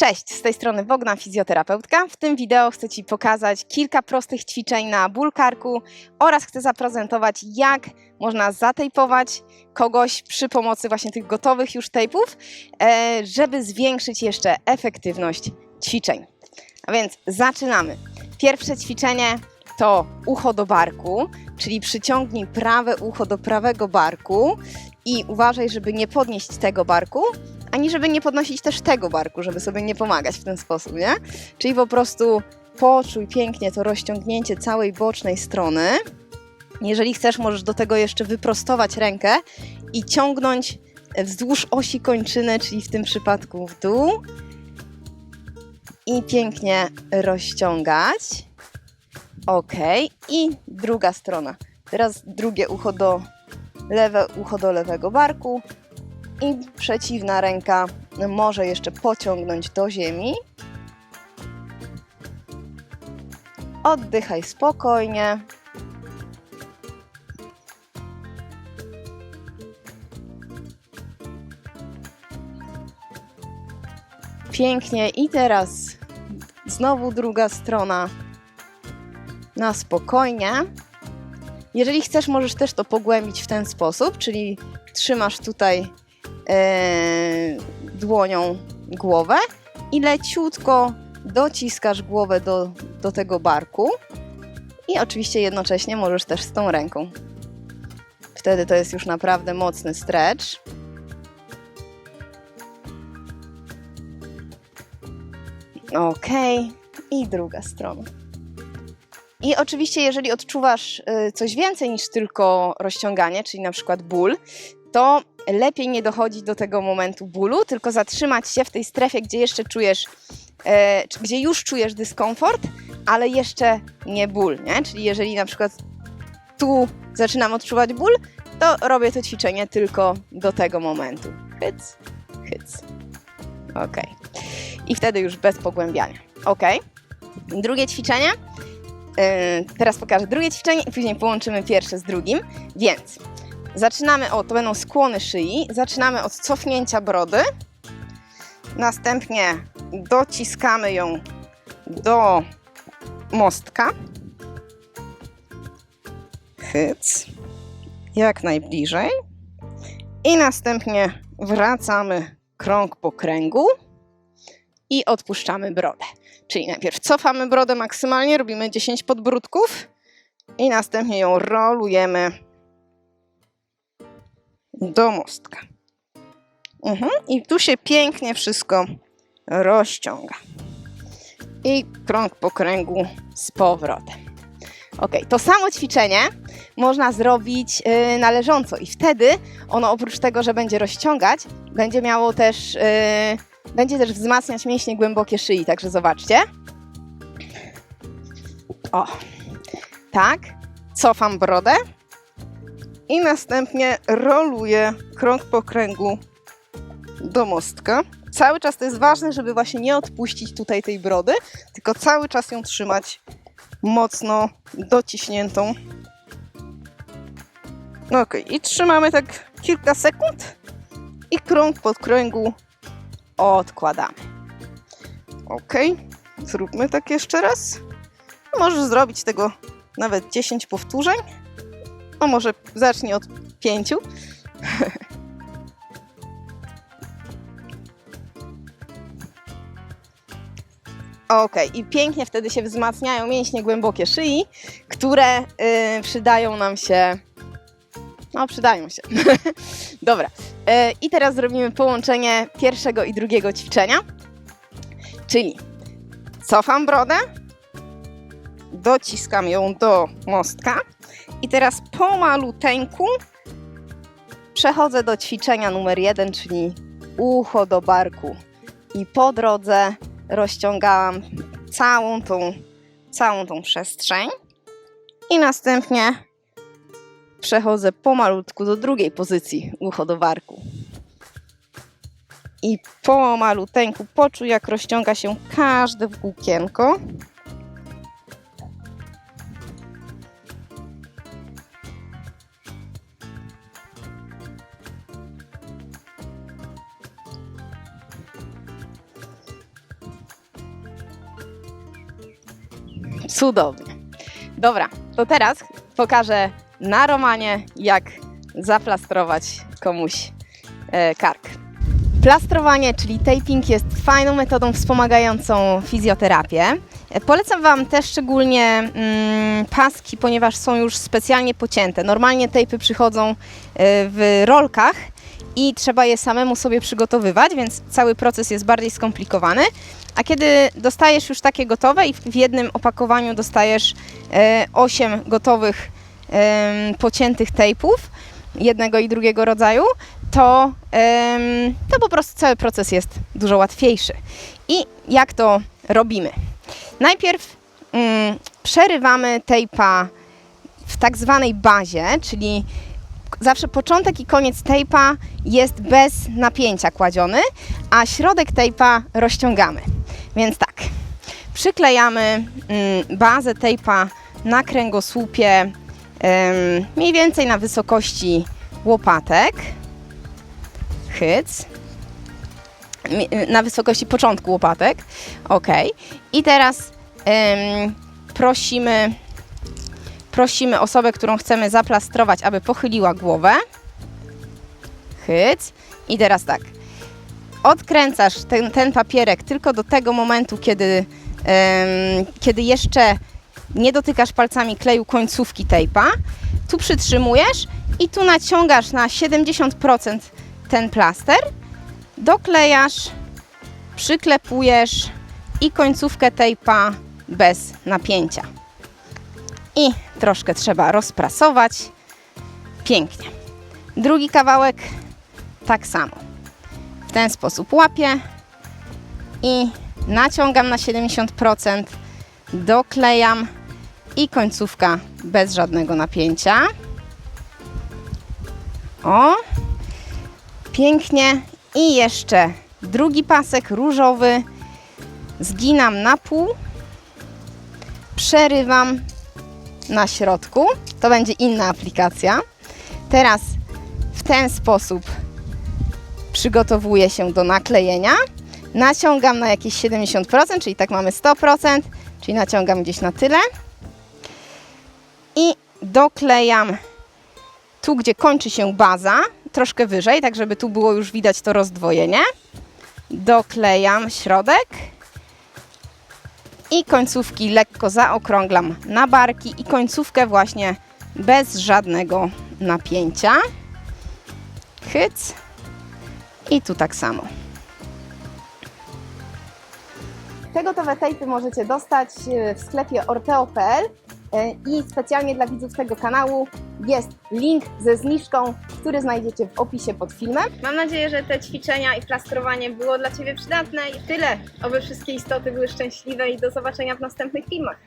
Cześć, z tej strony Bogna Fizjoterapeutka. W tym wideo chcę Ci pokazać kilka prostych ćwiczeń na ból karku oraz chcę zaprezentować, jak można zatejpować kogoś przy pomocy właśnie tych gotowych już tejpów, e, żeby zwiększyć jeszcze efektywność ćwiczeń. A więc zaczynamy. Pierwsze ćwiczenie to ucho do barku, czyli przyciągnij prawe ucho do prawego barku i uważaj, żeby nie podnieść tego barku, ani żeby nie podnosić też tego barku, żeby sobie nie pomagać w ten sposób, nie? Czyli po prostu poczuj pięknie to rozciągnięcie całej bocznej strony. Jeżeli chcesz, możesz do tego jeszcze wyprostować rękę i ciągnąć wzdłuż osi kończyny, czyli w tym przypadku w dół. I pięknie rozciągać. Ok. I druga strona. Teraz drugie ucho do lewe ucho do lewego barku i przeciwna ręka może jeszcze pociągnąć do ziemi. Oddychaj spokojnie. Pięknie. I teraz znowu druga strona na spokojnie. Jeżeli chcesz, możesz też to pogłębić w ten sposób, czyli trzymasz tutaj dłonią głowę i leciutko dociskasz głowę do, do tego barku. I oczywiście jednocześnie możesz też z tą ręką. Wtedy to jest już naprawdę mocny stretch. Ok, i druga strona. I oczywiście, jeżeli odczuwasz y, coś więcej niż tylko rozciąganie, czyli na przykład ból, to lepiej nie dochodzić do tego momentu bólu, tylko zatrzymać się w tej strefie, gdzie jeszcze czujesz, e, gdzie już czujesz dyskomfort, ale jeszcze nie ból, nie? Czyli jeżeli na przykład tu zaczynam odczuwać ból, to robię to ćwiczenie tylko do tego momentu. Hyc, hyc. Ok. I wtedy już bez pogłębiania. Ok. Drugie ćwiczenie. Yy, teraz pokażę drugie ćwiczenie i później połączymy pierwsze z drugim. Więc Zaczynamy, o to będą skłony szyi. Zaczynamy od cofnięcia brody. Następnie dociskamy ją do mostka. Hyc. Jak najbliżej. I następnie wracamy krąg po kręgu i odpuszczamy brodę. Czyli najpierw cofamy brodę maksymalnie, robimy 10 podbródków i następnie ją rolujemy do mostka. Mhm. I tu się pięknie wszystko rozciąga. I krąg po kręgu z powrotem. Ok, to samo ćwiczenie można zrobić yy, należąco i wtedy ono oprócz tego, że będzie rozciągać, będzie miało też, yy, będzie też wzmacniać mięśnie głębokie szyi, także zobaczcie. O, tak, cofam brodę, i następnie roluję krąg po kręgu do mostka. Cały czas to jest ważne, żeby właśnie nie odpuścić tutaj tej brody, tylko cały czas ją trzymać mocno dociśniętą. Ok, i trzymamy tak kilka sekund i krąg pod kręgu odkładamy. Ok, zróbmy tak jeszcze raz. Możesz zrobić tego nawet 10 powtórzeń. No może zacznij od pięciu. Ok, i pięknie wtedy się wzmacniają mięśnie głębokie szyi, które yy, przydają nam się. No, przydają się. Dobra. Yy, I teraz zrobimy połączenie pierwszego i drugiego ćwiczenia. Czyli cofam brodę, dociskam ją do mostka i teraz pomaluteńku przechodzę do ćwiczenia numer jeden, czyli ucho do barku. I po drodze rozciągałam całą tą, całą tą przestrzeń. I następnie przechodzę pomalutku do drugiej pozycji, ucho do barku. I pomaluteńku poczuj, jak rozciąga się każde włókienko. Cudownie. Dobra, to teraz pokażę na Romanie, jak zaplastrować komuś e, kark. Plastrowanie, czyli taping, jest fajną metodą wspomagającą fizjoterapię. E, Polecam Wam też szczególnie mm, paski, ponieważ są już specjalnie pocięte. Normalnie tapy przychodzą e, w rolkach i trzeba je samemu sobie przygotowywać, więc cały proces jest bardziej skomplikowany. A kiedy dostajesz już takie gotowe i w jednym opakowaniu dostajesz e, 8 gotowych em, pociętych tejpów jednego i drugiego rodzaju, to, to po prostu cały proces jest dużo łatwiejszy. I jak to robimy? Najpierw mm, przerywamy tejpa w tak zwanej bazie, czyli zawsze początek i koniec tejpa jest bez napięcia kładziony, a środek tejpa rozciągamy. Więc tak, przyklejamy mm, bazę tejpa na kręgosłupie mniej więcej na wysokości łopatek. Hyc. Na wysokości początku łopatek. Ok. I teraz prosimy, prosimy osobę, którą chcemy zaplastrować, aby pochyliła głowę. Hyc. I teraz tak. Odkręcasz ten, ten papierek tylko do tego momentu, kiedy, kiedy jeszcze nie dotykasz palcami kleju końcówki tejpa. Tu przytrzymujesz i tu naciągasz na 70% ten plaster, doklejasz, przyklepujesz i końcówkę tejpa bez napięcia. I troszkę trzeba rozprasować. Pięknie. Drugi kawałek tak samo. W ten sposób łapię i naciągam na 70%, doklejam i końcówka bez żadnego napięcia. O, pięknie. I jeszcze drugi pasek różowy. Zginam na pół, przerywam na środku. To będzie inna aplikacja. Teraz w ten sposób przygotowuję się do naklejenia. Naciągam na jakieś 70%, czyli tak mamy 100%, czyli naciągam gdzieś na tyle i doklejam tu, gdzie kończy się baza, troszkę wyżej, tak żeby tu było już widać to rozdwojenie. Doklejam środek i końcówki lekko zaokrąglam na barki i końcówkę właśnie bez żadnego napięcia. Hyc i tu tak samo. Te gotowe tejpy możecie dostać e, w sklepie orteo.pl i specjalnie dla widzów tego kanału jest link ze zniżką, który znajdziecie w opisie pod filmem. Mam nadzieję, że te ćwiczenia i plastrowanie było dla Ciebie przydatne i tyle. Oby wszystkie istoty były szczęśliwe i do zobaczenia w następnych filmach.